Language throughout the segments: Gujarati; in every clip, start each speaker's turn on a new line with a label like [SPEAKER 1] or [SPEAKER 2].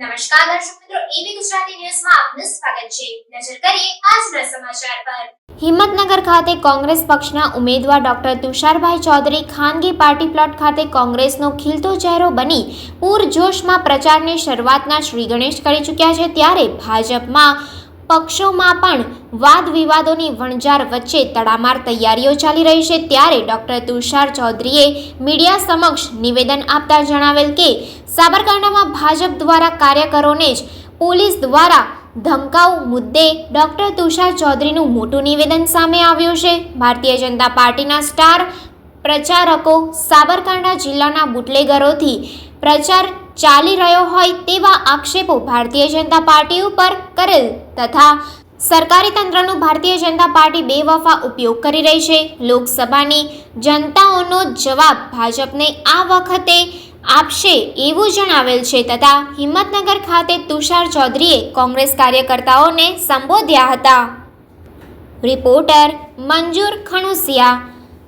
[SPEAKER 1] નમસ્કાર દર્શક મિત્રો એબી ગુજરાતી ન્યૂઝમાં આપનું સ્વાગત છે. નજર કરીએ આજના સમાચાર પર. હિંમતનગર ખાતે કોંગ્રેસ પક્ષના ઉમેદવાર ડોક્ટર તુષારભાઈ ચૌધરી ખાનગી પાર્ટી પ્લોટ ખાતે કોંગ્રેસનો ખીલતો ચહેરો બની પૂરજોશમાં પ્રચારની શરૂઆતના શ્રી ગણેશ કરી ચૂક્યા છે, ત્યારે ભાજપમાં પક્ષોમાં પણ વાદ વિવાદોની વણઝાર વચ્ચે તડામાર તૈયારીઓ ચાલી રહી છે. ત્યારે ડોક્ટર તુષાર ચૌધરીએ મીડિયા સમક્ષ નિવેદન આપતા જણાવેલ કે, સાબરકાંઠામાં ભાજપ દ્વારા કાર્યકરોને જ પોલીસ દ્વારા ધમકાવ મુદ્દે ડોક્ટર તુષાર ચૌધરીનું મોટું નિવેદન સામે આવ્યું છે. ભારતીય જનતા પાર્ટીના સ્ટાર પ્રચારકો સાબરકાંઠા જિલ્લાના બુટલેગરોથી પ્રચાર ચાલી રહ્યો હોય તેવા આક્ષેપો ભારતીય જનતા પાર્ટી ઉપર કરેલ તથા સરકારી તંત્રનો ભારતીય જનતા પાર્ટી બેવફા ઉપયોગ કરી રહી છે. લોકસભાની જનતાઓનો જવાબ ભાજપને આ વખતે આપશે એવું જણાવેલ છે તથા હિંમતનગર ખાતે તુષાર ચૌધરીએ કોંગ્રેસ કાર્યકર્તાઓને સંબોધ્યા હતા. Reporter Manjur Khanusiya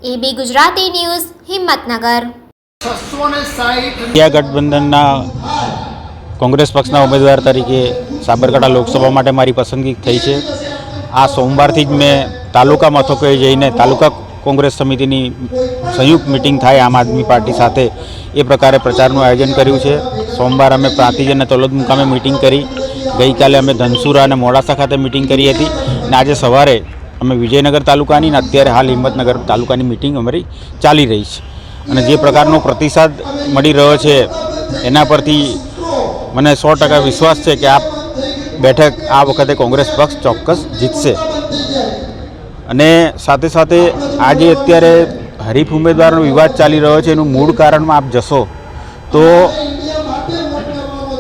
[SPEAKER 1] AB Gujarati news, Himmatnagar.
[SPEAKER 2] India ગઠબંધનના Congress પક્ષના ઉમેદવાર તરીકે સાબરકાંઠા લોકસભા માટે મારી પસંદગી થઈ છે. આ સોમવારથી જ મેં તાલુકા મથકોએ જઈને તાલુકા કોંગ્રેસ સમિતિની સંયુક્ત મિટિંગ થાય આમ આદમી પાર્ટી સાથે એ પ્રકારે પ્રચારનું આયોજન કર્યું છે. સોમવાર અમે પ્રાંતિજ અને તલોદ મુકામે મિટિંગ કરી. ગઈકાલે અમે ધનસુરા અને મોડાસા ખાતે મિટિંગ કરી હતી અને આજે સવારે અમે વિજયનગર તાલુકાની અને અત્યારે હાલ હિંમતનગર તાલુકાની મિટિંગ અમારી ચાલી રહી છે. અને જે પ્રકારનો પ્રતિસાદ મળી રહ્યો છે, એના પરથી મને સો ટકા વિશ્વાસ છે કે આ બેઠક આ વખતે કોંગ્રેસ પક્ષ ચોક્કસ જીતશે. અને સાથે સાથે આજે અત્યારે હરીફ ઉમેદવારનો વિવાદ ચાલી રહ્યો છે, એનું મૂળ કારણમાં આપ જશો, તો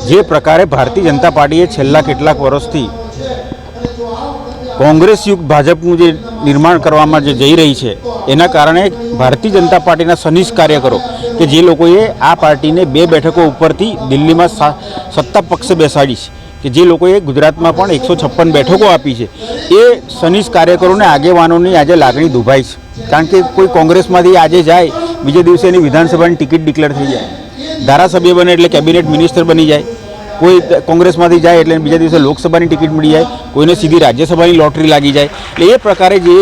[SPEAKER 2] જે પ્રકારે ભારતીય જનતા પાર્ટીએ છેલ્લા કેટલાક વર્ષથી કોંગ્રેસ યુક્ત ભાજપનું જે નિર્માણ કરવામાં જે જઈ રહી છે, એના કારણે ભારતીય જનતા પાર્ટીના સનિષ્ઠ કાર્યકરો કે જે લોકોએ આ પાર્ટીને બે બેઠકો ઉપરથી દિલ્હીમાં સત્તા પક્ષે બેસાડી છે. કે જે લોકોએ ગુજરાતમાં પણ એકસો છપ્પન બેઠકો આપી છે. એ સનિષ્ઠ કાર્યકરોને આગેવાનોની આજે લાગણી દુભાઈ છે. કારણ કે કોઈ કોંગ્રેસમાંથી આજે જાય, બીજે દિવસે એની વિધાનસભાની ટિકિટ ડિક્લેર થઈ જાય. ધારાસભ્ય બને એટલે કેબિનેટ મિનિસ્ટર બની જાય. કોઈ કોંગ્રેસમાંથી જાય એટલે બીજા દિવસે લોકસભાની ટિકિટ મળી જાય, કોઈને સીધી રાજ્યસભાની લોટરી લાગી જાય. એટલે એ પ્રકારે જે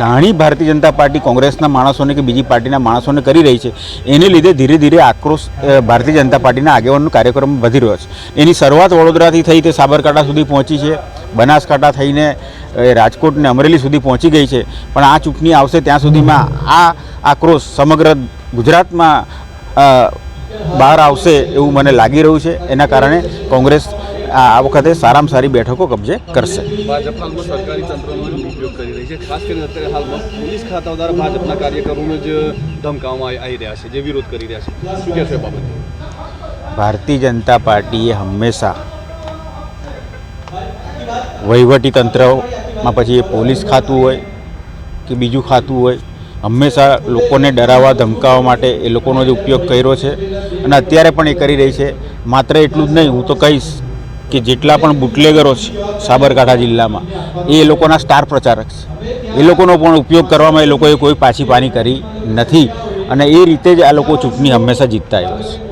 [SPEAKER 2] લાણી ભારતીય જનતા પાર્ટી કોંગ્રેસના માણસોને કે બીજી પાર્ટીના માણસોને કરી રહી છે, એને લીધે ધીરે ધીરે આક્રોશ ભારતીય જનતા પાર્ટીના આગેવાનનો કાર્યક્રમ વધી રહ્યો છે. એની શરૂઆત વડોદરાથી થઈ તે સાબરકાંઠા સુધી પહોંચી છે. બનાસકાંઠા થઈને રાજકોટ ને અમરેલી સુધી પહોંચી ગઈ છે. પણ આ ચૂંટણી આવશે ત્યાં સુધીમાં આ આક્રોશ સમગ્ર ગુજરાતમાં બહાર આવશે એવું મને લાગી રહ્યું છે. એના કારણે કોંગ્રેસ આ આ વખતે સારામાં સારી બેઠકો કબજે કરશે.
[SPEAKER 3] ભાજપ સરકારી તંત્રનો ઉપયોગ કરી રહી છે. ખાસ કરીને અત્યારે હાલમાં પોલીસ ખાતા દ્વારા ભાજપના કાર્યકરોને જ ધમકાવવામાં આવી આવી રહ્યા છે જે વિરોધ કરી રહ્યા છે. શું કહેશો બાબતે?
[SPEAKER 2] ભારતીય જનતા પાર્ટીએ હંમેશા વહીવટી તંત્રમાં પછી એ પોલીસ ખાતું હોય કે બીજું ખાતું હોય હંમેશા લોકોને ડરાવવા, ધમકાવવા માટે એ લોકોનો જ ઉપયોગ કર્યો છે અને અત્યારે પણ એ કરી રહી છે. માત્ર એટલું જ નહીં, હું તો કહીશ કે જેટલા પણ બુટલેગરો છે સાબરકાંઠા જિલ્લામાં, એ લોકોના સ્ટાર પ્રચારક છે. એ લોકોનો પણ ઉપયોગ કરવામાં એ લોકોએ કોઈ પાછી પાની કરી નથી અને એ રીતે જ આ લોકો ચૂંટણી હંમેશા જીતતા આવ્યા છે.